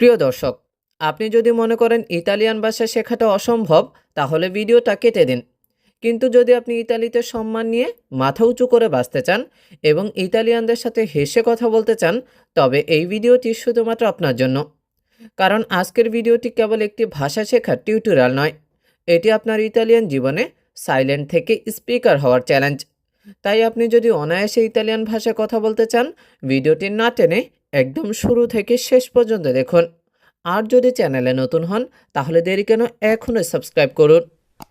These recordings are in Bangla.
প্রিয় দর্শক, আপনি যদি মনে করেন ইতালিয়ান ভাষা শেখাটা অসম্ভব, তাহলে ভিডিওটা কেটে দিন। কিন্তু যদি আপনি ইতালিতে সম্মান নিয়ে মাথা উঁচু করে বাঁচতে চান এবং ইতালিয়ানদের সাথে হেসে কথা বলতে চান, তবে এই ভিডিওটি শুধুমাত্র আপনার জন্য। কারণ আজকের ভিডিওটি কেবল একটি ভাষা শেখার টিউটোরিয়াল নয়, এটি আপনার ইতালিয়ান জীবনে সাইলেন্ট থেকে স্পিকার হওয়ার চ্যালেঞ্জ। তাই আপনি যদি অনায়াসে ইতালিয়ান ভাষায় কথা বলতে চান, ভিডিওটি না টেনে একদম শুরু থেকে শেষ পর্যন্ত দেখুন। আর যদি চ্যানেলে নতুন হন, তাহলে দেরি কেন এখনই সাবস্ক্রাইব করুন।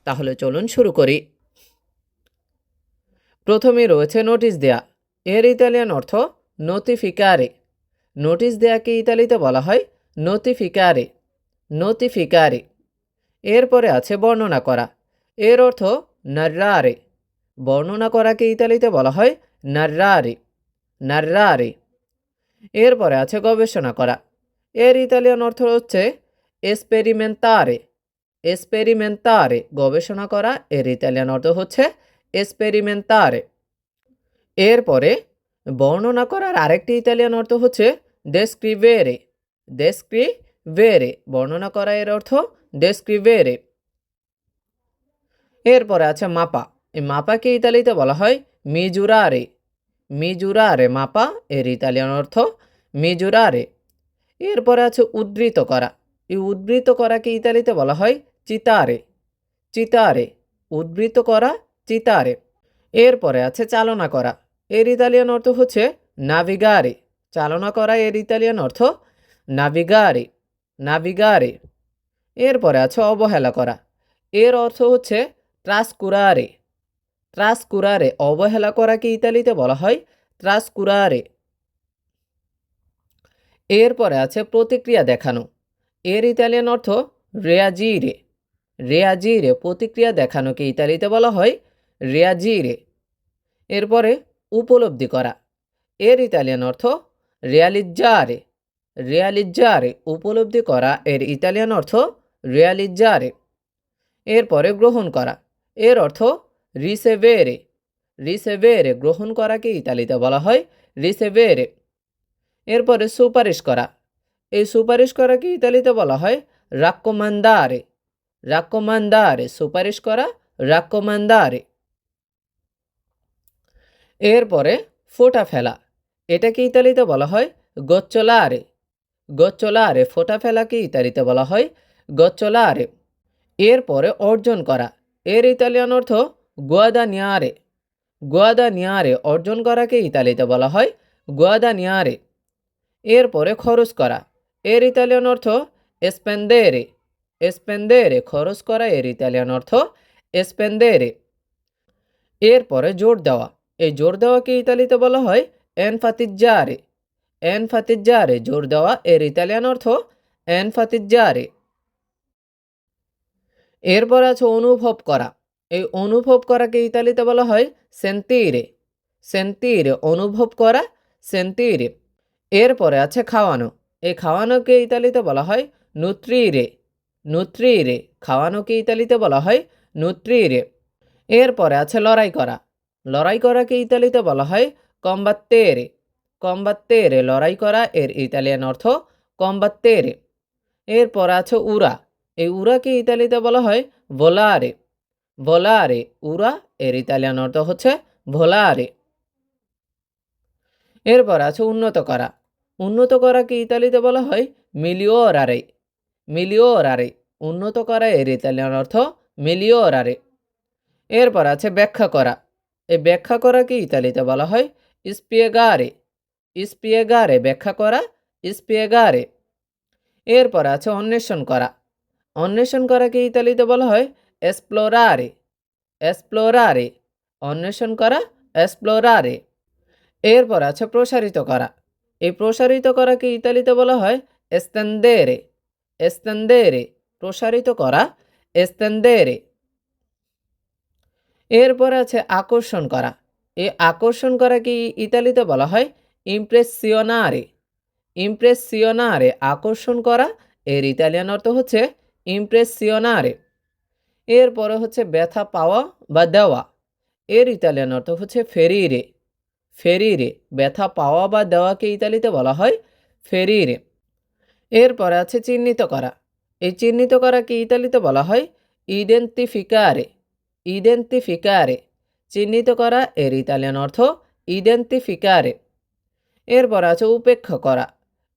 তাহলে চলুন শুরু করি। প্রথমে রয়েছে নোটিশ দেয়া। এর ইতালিয়ান অর্থ নোটিফিকারে নোটিশ দেয়াকে ইতালিতে বলা হয় নোটিফিকারে নোটিফিকারে এরপরে আছে বর্ণনা করা। এর অর্থ নার্রারে বর্ণনা করাকে ইতালিতে বলা হয় নার্রারে নার্রারে এরপরে আছে গবেষণা করা। এর ইতালিয়ান অর্থ হচ্ছে এসপেরিমেন্তারে এসপেরিমেন্তারে গবেষণা করা, এর ইতালিয়ান অর্থ হচ্ছে এসপেরিমেন্তারে এরপরে বর্ণনা করার আরেকটি ইতালিয়ান অর্থ হচ্ছে ডেসক্রিভেরে ডেসক্রিভেরে বর্ণনা করা, এর অর্থ ডেসক্রিভেরে এরপরে আছে মাপা। এই মাপাকে ইতালিতে বলা হয় মিজুরারে মিজুরারে মাপা এর ইতালিয়ান অর্থ মিজুরারে এরপরে আছে উদ্ধৃত করা এই উদ্ধৃত করাকে ইতালিতে বলা হয় চিতারে চিতারে উদ্ধৃত করা চিতারে এরপরে আছে চালনা করা এর ইতালিয়ান অর্থ হচ্ছে নাভিগারে চালনা করা এর ইতালিয়ান অর্থ নাভিগারে নাভিগারে এরপরে আছে অবহেলা করা এর অর্থ হচ্ছে ট্রাসকুরারে ট্রাসকুরারে অবহেলা করাকে ইতালিতে বলা হয় ট্রাসকুরারে এরপরে আছে প্রতিক্রিয়া দেখানো। এর ইতালিয়ান অর্থ রেয়াজিরে রেয়াজিরে প্রতিক্রিয়া দেখানোকে ইতালিতে বলা হয় রেয়াজিরে এরপরে উপলব্ধি করা। এর ইতালিয়ান অর্থ রিয়ালিজ্জারে রিয়ালিজ্জারে উপলব্ধি করা এর ইতালিয়ান অর্থ রিয়ালিজ্জারে এরপরে গ্রহণ করা। এর অর্থ রিসেভেরে রিসেভেরে গ্রহণ করাকে ইতালিতে বলা হয় রিসেভেরে। এরপরে সুপারিশ করা, এই সুপারিশ করাকে ইতালিতে বলা হয় রাক্কমান্দারে। রাক্কমান্দারে, সুপারিশ করা রাক্কমান্দারে। এরপরে ফোটা ফেলা, এটাকে ইতালিতে বলা হয় গচ্চলারে গচ্চলারে ফোটা ফেলাকে ইতালিতে বলা হয় গচ্চলারে এরপরে অর্জন করা, এর ইতালিয়ান অর্থ গোয়াদা নিয়ারে। গোয়াদা নিয়ারে অর্জন করাকে ইতালিতে বলা হয় গোয়াদা নিয়ারে। এরপরে খরচ করা। এর ইতালিয়ান অর্থ এসপেন্দেরে এসপেন্দেরে খরচ করা এর ইতালিয়ান অর্থ এসপেন্দেরে এরপরে জোর দেওয়া। এই জোর দেওয়াকে ইতালিতে বলা হয় এনফাতিজ্জারে এনফাতিজ্জারে জোর দেওয়া এর ইতালিয়ান অর্থ এনফাতিজ্জারে এরপর আছে অনুভব করা। এই অনুভব করাকে ইতালিতে বলা হয় সেন্তিরে সেন্তিরে অনুভব করা সেন্তিরে এরপরে আছে খাওয়ানো। এই খাওয়ানোকে ইতালিতে বলা হয় নুত্রিরে নুত্রিরে খাওয়ানোকে ইতালিতে বলা হয় নুত্রিরে এরপরে আছে লড়াই করা। লড়াই করাকে ইতালিতে বলা হয় কম্বাত্তেরে কম্বাত্তেরে লড়াই করা, এর ইতালিয়ান অর্থ কম্বাত্তেরে এরপর আছে উড়া। এই উড়াকে ইতালিতে বলা হয় ভোলারে ভোলারে উরা এর ইতালিয়ান অর্থ হচ্ছে ভোলারে এরপর আছে উন্নত করা। উন্নত করাকে ইতালিতে বলা হয়? মিলিওরারে মিলিওরারে উন্নত করা এর ইতালিয়ান অর্থ মিলিওরারে এরপর আছে ব্যাখ্যা করা। এই ব্যাখ্যা করাকে ইতালিতে বলা হয়? স্পিয়েগারে স্পিয়েগারে ব্যাখ্যা করা। স্পিয়েগারে এরপর আছে অন্বেষণ করা। অন্বেষণ করাকে ইতালিতে বলা হয়? এক্সপ্লোরারে এক্সপ্লোরারে অন্বেষণ করা এক্সপ্লোরারে এরপর আছে প্রসারিত করা। এই প্রসারিত করাকে ইতালিতে বলা হয়? এস্তেন্দেরে এস্তেন্দেরে প্রসারিত করা এস্তেন্দেরে এরপর আছে আকর্ষণ করা। এই আকর্ষণ করাকে ইতালিতে বলা হয়? ইমপ্রেসিওনারে ইমপ্রেসিওনারে আকর্ষণ করা। এর ইতালিয়ান অর্থ হচ্ছে ইমপ্রেসিওনারে এরপরে হচ্ছে ব্যথা পাওয়া বা দেওয়া। এর ইতালিয়ান অর্থ হচ্ছে ফেরিরে। ফেরিরে, ব্যথা পাওয়া বা দেওয়াকে ইতালিতে বলা হয় ফেরিরে। এরপরে আছে চিহ্নিত করা। এই চিহ্নিত করাকে ইতালিতে বলা হয় ইডেন্টিফিকারে ইডেন্টিফিকারে চিহ্নিত করা, এর ইতালিয়ান অর্থ ইডেন্টিফিকারে এরপর আছে উপেক্ষা করা।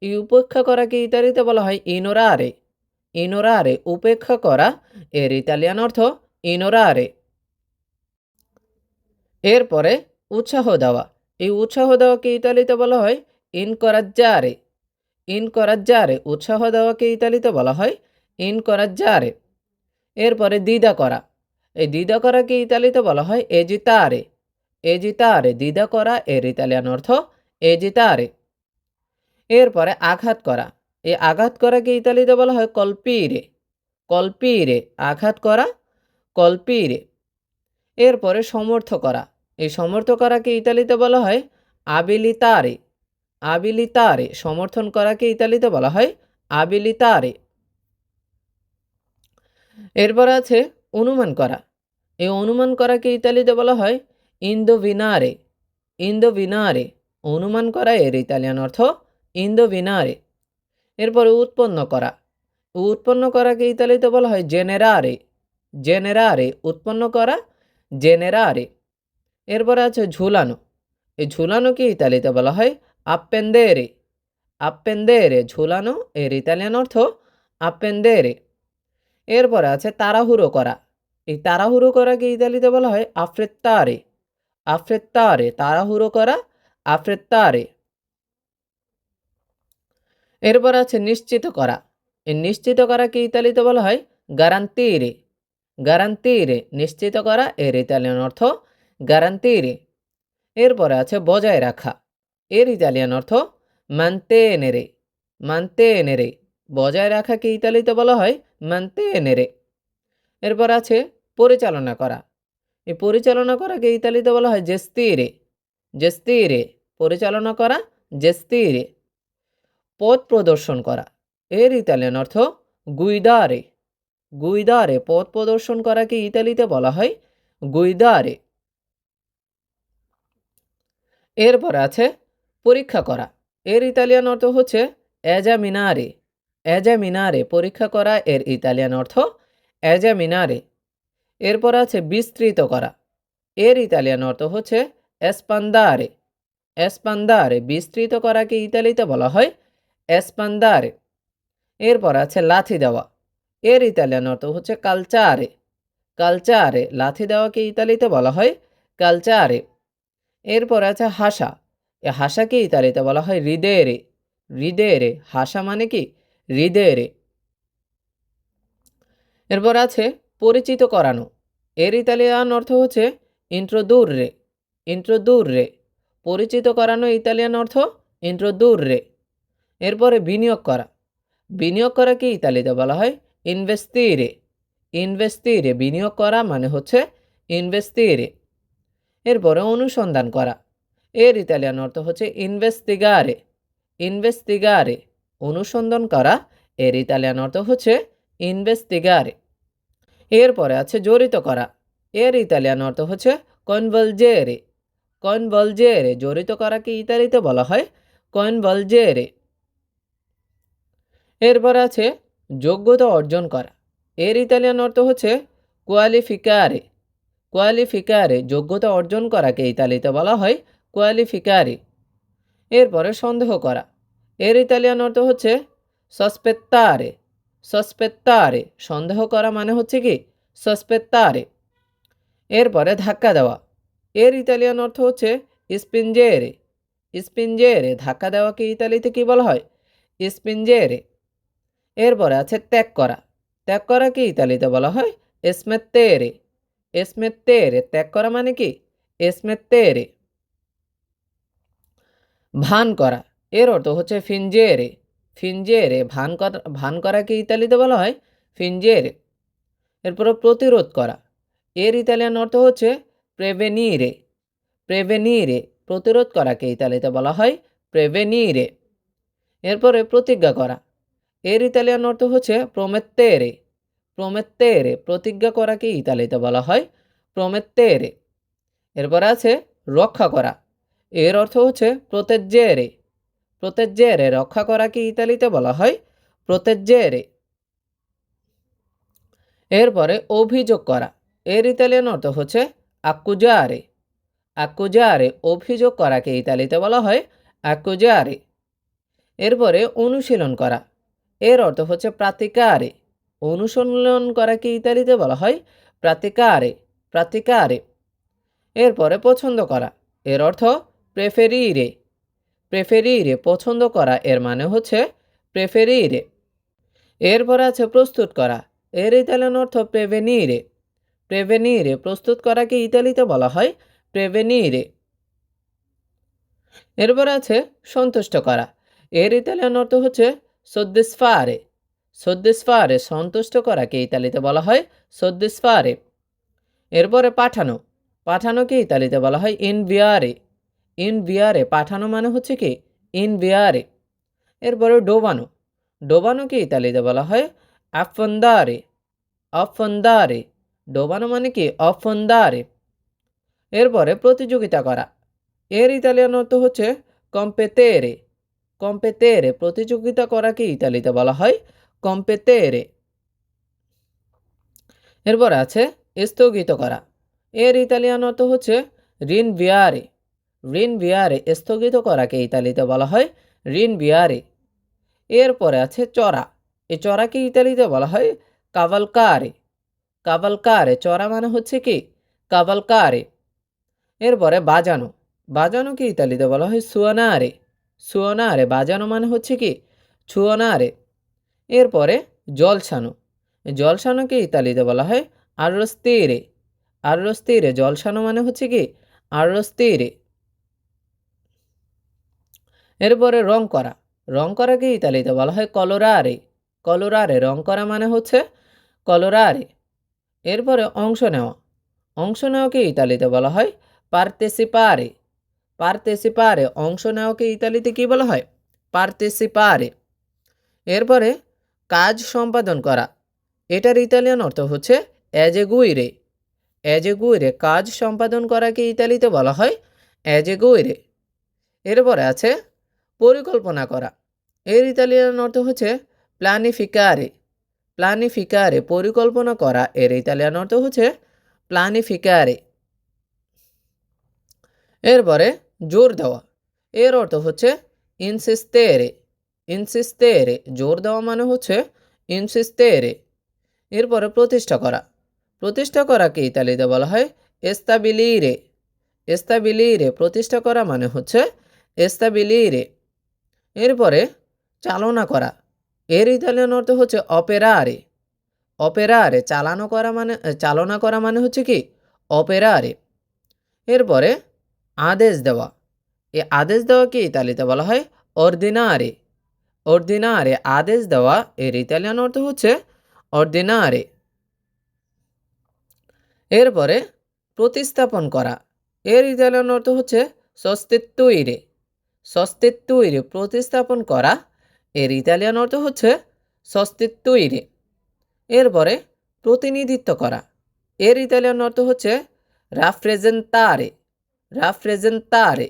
এই উপেক্ষা করাকে ইতালিতে বলা হয় ইনোরারে। ইনোরারে উপেক্ষা করা এর ইতালিয়ান অর্থ ইনোরারে এরপরে উৎসাহ দেওয়া এই উৎসাহ দেওয়াকে ইতালিতে বলা হয় ইনকরাজ্জারে ইনকরাজ্জারে উৎসাহ দেওয়াকে ইতালিতে বলা হয় ইনকরাজ্জারে এরপরে দ্বিধা করা এই দ্বিধা করাকে ইতালিতে বলা হয় এজিতারে এজিতারে দ্বিধা করা এর ইতালিয়ান অর্থ এজিতারে এরপরে আঘাত করা এই আঘাত করাকে ইতালিতে বলা হয় কল্পিরে। কল্পিরে আঘাত করা, কল্পিরে। এরপরে সমর্থ করা। এই সমর্থ করাকে ইতালিতে বলা হয় আবিলিতারে আবিলিতারে সমর্থন করাকে ইতালিতে বলা হয় আবিলিতারে এরপর আছে অনুমান করা। এই অনুমান করাকে ইতালিতে বলা হয় ইন্দোভিনারে ইন্দোভিনারে অনুমান করা এর ইতালিয়ান অর্থ ইন্দোভিনারে এরপরে উৎপন্ন করা। উৎপন্ন করাকে ইতালিতে বলা হয় জেনেরারে। জেনেরারে, উৎপন্ন করা, জেনেরারে। এরপরে আছে ঝুলানো। এই ঝুলানোকে ইতালিতে বলা হয় আপেন্দেরে আপেন্দেরে ঝুলানো, এর ইতালিয়ান অর্থ আপেন্দেরে এরপরে আছে তাড়াহুড়ো করা। এই তাড়াহুড়ো করাকে ইতালিতে বলা হয় আফ্রেত্তারে। আফ্রেত্তারে, তাড়াহুড়ো করা, আফ্রেত্তারে। এরপর আছে নিশ্চিত করা। এই নিশ্চিত করাকে ইতালিতে বলা হয়? গারান্তিরে গারান্তিরে নিশ্চিত করা, এর ইতালিয়ান অর্থ গারান্তিরে এরপরে আছে বজায় রাখা। এর ইতালিয়ান অর্থ মানতেনেরে মানতেনেরে বজায় রাখাকে ইতালিতে বলা হয়? মানতেনেরে এরপর আছে পরিচালনা করা। এই পরিচালনা করাকে ইতালিতে বলা হয়? জেস্তিরে জেস্তিরে পরিচালনা করা জেস্তিরে পথ প্রদর্শন করা। এর ইতালিয়ান অর্থ গুইদারে গুইদারে পথ প্রদর্শন করাকে ইতালিতে বলা হয়? গুইদারে এরপর আছে পরীক্ষা করা। এর ইতালিয়ান অর্থ হচ্ছে অ্যাজামিনারে অ্যাজামিনারে পরীক্ষা করা এর ইতালিয়ান অর্থ অ্যাজামিনারে এরপর আছে বিস্তৃত করা। এর ইতালিয়ান অর্থ হচ্ছে এসপান্দারে এসপান্দারে বিস্তৃত করাকে ইতালিতে বলা হয়? এসপান্দারে এরপর আছে লাথি দেওয়া। এর ইতালিয়ান অর্থ হচ্ছে কালচারে। কালচারে, লাথি দেওয়াকে ইতালিতে বলা হয় কালচারে। এরপর আছে হাসা। এ হাসাকে ইতালিতে বলা হয় হৃদয়েরে হৃদয়েরে হাসা মানে কি? হৃদয়েরে এরপর আছে পরিচিত করানো। এর ইতালিয়ান অর্থ হচ্ছে ইন্ট্রোদূর রে ইন্ট্রোদূর রে পরিচিত করানো ইতালিয়ান অর্থ ইন্ট্রোদূর রে এরপরে বিনিয়োগ করা। বিনিয়োগ করাকে ইতালিতে বলা হয় ইনভেস্তিরে ইনভেস্তিরে বিনিয়োগ করা মানে হচ্ছে ইনভেস্তিরে এরপরে অনুসন্ধান করা। এর ইতালিয়ান অর্থ হচ্ছে ইনভেস্টিগারে ইনভেস্টিগারে অনুসন্ধান করা। এর ইতালিয়ান অর্থ হচ্ছে ইনভেস্টিগারে এরপরে আছে জড়িত করা। এর ইতালিয়ান অর্থ হচ্ছে কনভলজেরে কনভলজেরে জড়িত করাকে ইতালিতে বলা হয় কনভলজেরে এরপর আছে যোগ্যতা অর্জন করা। এর ইতালিয়ান অর্থ হচ্ছে কোয়ালিফিকারে কোয়ালিফিকারে যোগ্যতা অর্জন করাকে ইতালিতে বলা হয় কোয়ালিফিকারে এরপরে সন্দেহ করা। এর ইতালিয়ান অর্থ হচ্ছে সসপেত্তারে সসপেত্তারে সন্দেহ করা মানে হচ্ছে কি? সসপেত্তারে এরপরে ধাক্কা দেওয়া। এর ইতালিয়ান অর্থ হচ্ছে স্পিনজেরে স্পিনজেরে ধাক্কা দেওয়াকে ইতালিতে কি বলা হয়? স্পিনজেরে এরপরে আছে ত্যাগ করা। ত্যাগ করাকে ইতালিতে বলা হয় এসমেত্তেরে এসমেত্তেরে ত্যাগ করা মানে কি? এসমেত্তেরে ভান করা, এর অর্থ হচ্ছে ফিনজেরে। ফিনজেরে, ভান করা, ভান করাকে ইতালিতে বলা হয়? ফিনজেরে। এরপরে প্রতিরোধ করা, এর ইতালিয়ান অর্থ হচ্ছে প্রেভেনিরে। প্রেভেনিরে, প্রতিরোধ করাকে ইতালিতে বলা হয় প্রেভেনিরে। এরপরে প্রতিজ্ঞা করা এর ইতালিয়ান অর্থ হচ্ছে প্রমেত্তেরে প্রমেত্তেরে প্রতিজ্ঞা করাকে ইতালিতে বলা হয় প্রমেত্তেরে এরপর আছে রক্ষা করা এর অর্থ হচ্ছে প্রতেজ্জেরে প্রতেজ্জেরে রক্ষা করাকে ইতালিতে বলা হয় প্রোতেজ্জেরে এরপরে অভিযোগ করা এর ইতালিয়ান অর্থ হচ্ছে আকুজারে আকুজারে অভিযোগ করাকে ইতালিতে বলা হয় আকুজারে এরপরে অনুশীলন করা এর অর্থ হচ্ছে প্রাতিকারে। অনুশীলন করাকে ইতালিতে বলা হয়? প্রাতিকারে প্রাতিকারে। এরপরে পছন্দ করা, এর অর্থ প্রেফেরিরে। প্রেফেরিরে পছন্দ করা, এর মানে হচ্ছে প্রেফেরিরে। এরপর আছে প্রস্তুত করা, এর ইতালিয়ান অর্থ প্রেভেনিরে। প্রেভেনিরে প্রস্তুত করাকে ইতালিতে বলা হয়? প্রেভেনিরে। এরপর আছে সন্তুষ্ট করা, এর ইতালিয়ান অর্থ হচ্ছে সদ্দিসফারে সদ্দিসফারে সন্তুষ্ট করাকে ইতালিতে বলা হয় সদ্দিসফারে এরপরে পাঠানো। পাঠানোকে ইতালিতে বলা হয় ইনভিয়ারে ইনভিয়ারে পাঠানো মানে হচ্ছে কি? ইনভিয়ারে এরপরে ডোবানো। ডোবানোকে ইতালিতে বলা হয় আফন্দারে অফন্দারে ডোবানো মানে কি? অফন্দারে এরপরে প্রতিযোগিতা করা। এর ইতালিয়ান অর্থ হচ্ছে কম্পেতেরে কম্পেতেরে প্রতিযোগিতা করাকে ইতালিতে বলা হয় কম্পেতেরে। এরপর আছে স্থগিত করা। এর ইতালিয়ান অর্থ হচ্ছে ঋণ বিয়ারে। ঋণ বিয়ারে স্থগিত করাকে ইতালিতে বলা হয় ঋণ বিয়ারে। এরপরে আছে চড়া। এই চড়াকে ইতালিতে বলা হয় কাভালকারে। কাভালকারে চড়া মানে হচ্ছে কি? কাভালকারে। এরপরে বাজানো। বাজানোকে ইতালিতে বলা হয় সুয়ানারে। সুয়ানারে বাজানো মানে হচ্ছে কি? ছুয়ানারে এরপরে জলসানো। জলসানোকে ইতালিতে বলা হয় আর্রস্তিরে। আর্রস্তিরে জলসানো মানে হচ্ছে কি? আর্রস্তিরে। এরপরে রং করা রং করাকে ইতালিতে বলা হয় কলোরারে। কলোরারে রং করা মানে হচ্ছে কলোরারে। এরপরে অংশ নেওয়া। অংশ নেওয়াকে ইতালিতে বলা হয় পার্তেসিপারে। পার্তেসিপারে অংশ নেওয়াকে ইতালিতে কি বলা হয়? পার্তেসিপারে। এরপরে, কাজ সম্পাদন করা। এটার ইতালিয়ান অর্থ হচ্ছে অ্যাজেগুইরে অ্যাজেগুইরে কাজ সম্পাদন করাকে ইতালিতে বলা হয় অ্যাজেগুইরে এরপরে আছে পরিকল্পনা করা। এর ইতালিয়ান অর্থ হচ্ছে প্লানিফিকারে। প্লানিফিকারে পরিকল্পনা করা, এর ইতালিয়ান অর্থ হচ্ছে প্লানিফিকারে। এরপরে জোর দেওয়া। এর অর্থ হচ্ছে ইনসিস্তেরে ইনসিস্তেরে জোর দেওয়া মানে হচ্ছে ইনসিস্তেরে এরপরে প্রতিষ্ঠা করা। প্রতিষ্ঠা করাকে ইতালিতে বলা হয় এস্তাবিলিরে এস্তাবিলিরে প্রতিষ্ঠা করা মানে হচ্ছে এস্তাবিলিরে এরপরে চালনা করা। এর ইতালিয়ান অর্থ হচ্ছে অপেরারে অপেরারে চালানো করা মানে চালনা করা মানে হচ্ছে কি? অপেরারে এরপরে আদেশ দেওয়া। এই আদেশ দেওয়াকে ইতালিতে বলা হয় অর্দিনারে অর্দিনারে আদেশ দেওয়া এর ইতালিয়ান অর্থ হচ্ছে অর্দিনারে এরপরে প্রতিস্থাপন করা। এর ইতালিয়ান অর্থ হচ্ছে সস্তিত্বইরে সস্তিত্বইরে প্রতিস্থাপন করা এর ইতালিয়ান অর্থ হচ্ছে সস্তিত্বইরে এরপরে প্রতিনিধিত্ব করা। এর ইতালিয়ান অর্থ হচ্ছে রাফ্রেজেন্তারে রাফ্রেজেন্তারে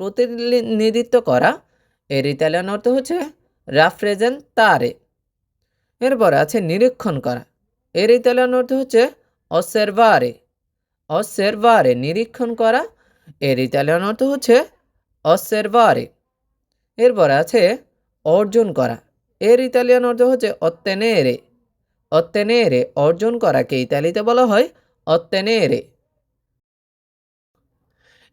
প্রতিনিধিত্ব করা। এর ইতালিয়ান অর্থ হচ্ছে রাফ্রেজেন্তারে। এরপর আছে নিরীক্ষণ করা। এর ইতালিয়ান অর্থ হচ্ছে অসেরভারে। অসেরভারে নিরীক্ষণ করা। এর ইতালিয়ান অর্থ হচ্ছে অসেরভারে। এরপর আছে অর্জন করা। এর ইতালিয়ান অর্থ হচ্ছে অত্তেনেরে। অত্তেনেরে, অর্জন করাকে ইতালিতে বলা হয় অত্তেনেরে।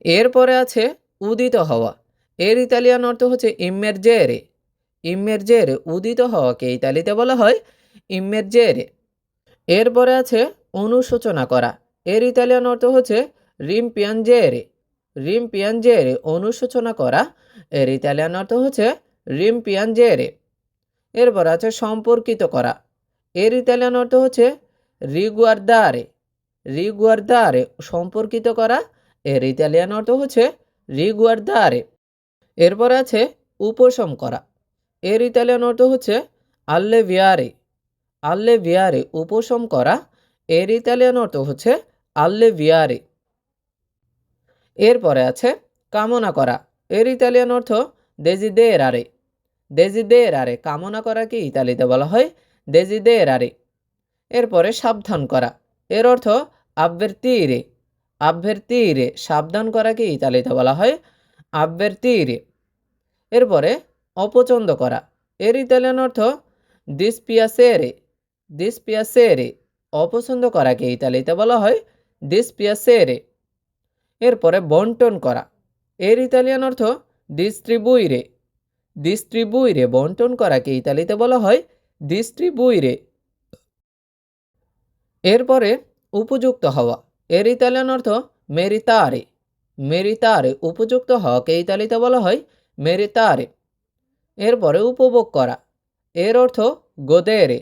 এরপরে আছে উদিত হওয়া। এর ইতালিয়ান অর্থ হচ্ছে ইমেরজেরে ইমেরজেরে উদিত হওয়াকে ইতালিতে বলা হয় ইমেরজেরে এরপরে আছে অনুশোচনা করা। এর ইতালিয়ান অর্থ হচ্ছে রিম পিয়ানজেরে রিম পিয়ানজেরে অনুশোচনা করা। এর ইতালিয়ান অর্থ হচ্ছে রিম পিয়ানজেরে এরপর আছে সম্পর্কিত করা। এর ইতালিয়ান অর্থ হচ্ছে রিগুয়ারদারে রিগুয়ারদারে সম্পর্কিত করা। এর ইতালিয়ান অর্থ হচ্ছে রিগুয়ারদারে এরপর আছে উপশম করা। এর ইতালিয়ান অর্থ হচ্ছে আল্লে ভিয়ারে আল্লে ভিয়ারে উপশম করা। এর ইতালিয়ান অর্থ হচ্ছে আল্লে ভিয়ারে এরপরে আছে কামনা করা। এর ইতালিয়ান অর্থ দেজিদেরারে দেজিদেরারে কামনা করাকে ইতালিতে বলা হয়? দেজিদেরারে এরপরে সাবধান করা। এর অর্থ আবৃত্তিরে আবৃত্তিরে সাবধান করাকে ইতালিতে বলা হয় আবৃত্তিরে এরপরে অপছন্দ করা। এর ইতালিয়ান অর্থ দিসপিয়াসেরে দিসপিয়াসেরে অপছন্দ করাকে ইতালিতে বলা হয় দিসপিয়াসেরে এরপরে বন্টন করা। এর ইতালিয়ান অর্থ ডিস্ট্রিবুইরে ডিস্ট্রিবুইরে বন্টন করাকে ইতালিতে বলা হয় ডিস্ট্রিবুইরে এরপরে উপযুক্ত হওয়া। এর ইতালিয়ান অর্থ মেরিতারে। মেরিতারে উপযুক্ত হওয়াকে ইতালিতে বলা হয় মেরিতারে। এরপরে উপভোগ করা। এর অর্থ গোদেরে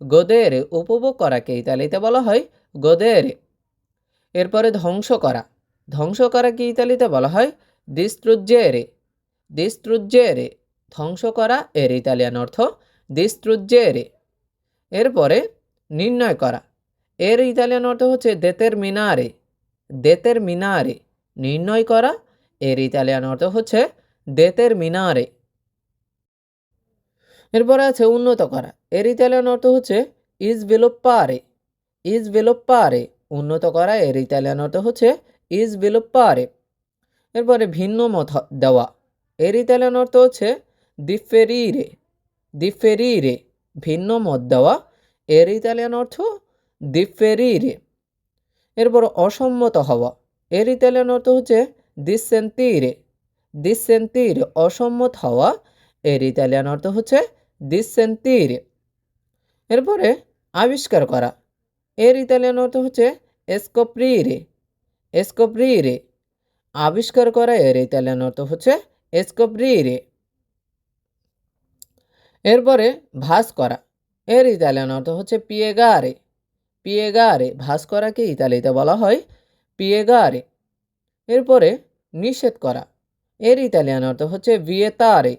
গোদেরে উপভোগ করাকে ইতালিতে বলা হয় গোদেরে এরপরে ধ্বংস করা। ধ্বংস করাকে ইতালিতে বলা হয় দিস্ত্রুজ্জেরে দিস্ত্রুজ্জেরে ধ্বংস করা এর ইতালিয়ান অর্থ দিস্ত্রুজ্জেরে এরপরে নির্ণয় করা। এর ইতালিয়ান অর্থ হচ্ছে দেতের মিনারে দেতের মিনারে নির্ণয় করা। এর ইতালিয়ান অর্থ হচ্ছে দেতের মিনারে এরপরে আছে উন্নত করা। এর ইতালিয়ান অর্থ হচ্ছে ইজ ভিলোপ্পারে ইজ ভিলোপ্পারে উন্নত করা। এর ইতালিয়ান অর্থ হচ্ছে ইজ ভিলোপ্পারে এরপরে ভিন্ন মত দেওয়া। এর ইতালিয়ান অর্থ হচ্ছে দিফেরিরে দিফেরিরে ভিন্ন মত দেওয়া। এর ইতালিয়ান অর্থ দিফেরিরে এরপর অসম্মত হওয়া। এর ইতালিয়ান অর্থ হচ্ছে দিসেন্তিরে দিসেন্তিরে অসম্মত হওয়া। এর ইতালিয়ান অর্থ হচ্ছে দিসেন্তিরে এরপরে আবিষ্কার করা। এর ইতালিয়ান অর্থ হচ্ছে এসকোপ্রিরে। এসকোপ্রিরে। আবিষ্কার করা এর ইতালিয়ান অর্থ হচ্ছে এসকোপ্রিরে। এরপরে ভাস করা। এর ইতালিয়ান অর্থ হচ্ছে পিয়েগারে। পিয়েগারে ভাস করাকে ইতালিতে বলা হয় পিয়েগারে এরপরে নিষেধ করা। এর ইতালিয়ান অর্থ হচ্ছে ভিয়েতারে।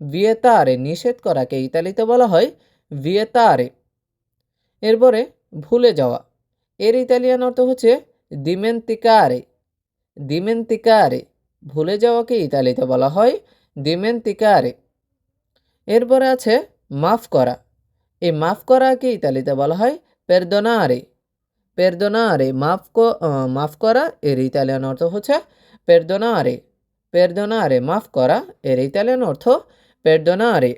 ভিয়েতারে নিষেধ করাকে ইতালিতে বলা হয় ভিয়েতারে। এরপরে ভুলে যাওয়া। এর ইতালিয়ান অর্থ হচ্ছে দিমেন্তিকারে। দিমেন্তিকারে। ভুলে যাওয়াকে ইতালিতে বলা হয় দিমেন্তিকারে। এরপরে আছে মাফ করা। এই মাফ করাকে ইতালিতে বলা হয় পেরদোনারে পেরদোনারে মাফ মাফ করা এর ইতালিয়ান অর্থ হচ্ছে পেরদোনারে পেরদোনারে মাফ করা এর ইতালিয়ান অর্থ পেরদোনারে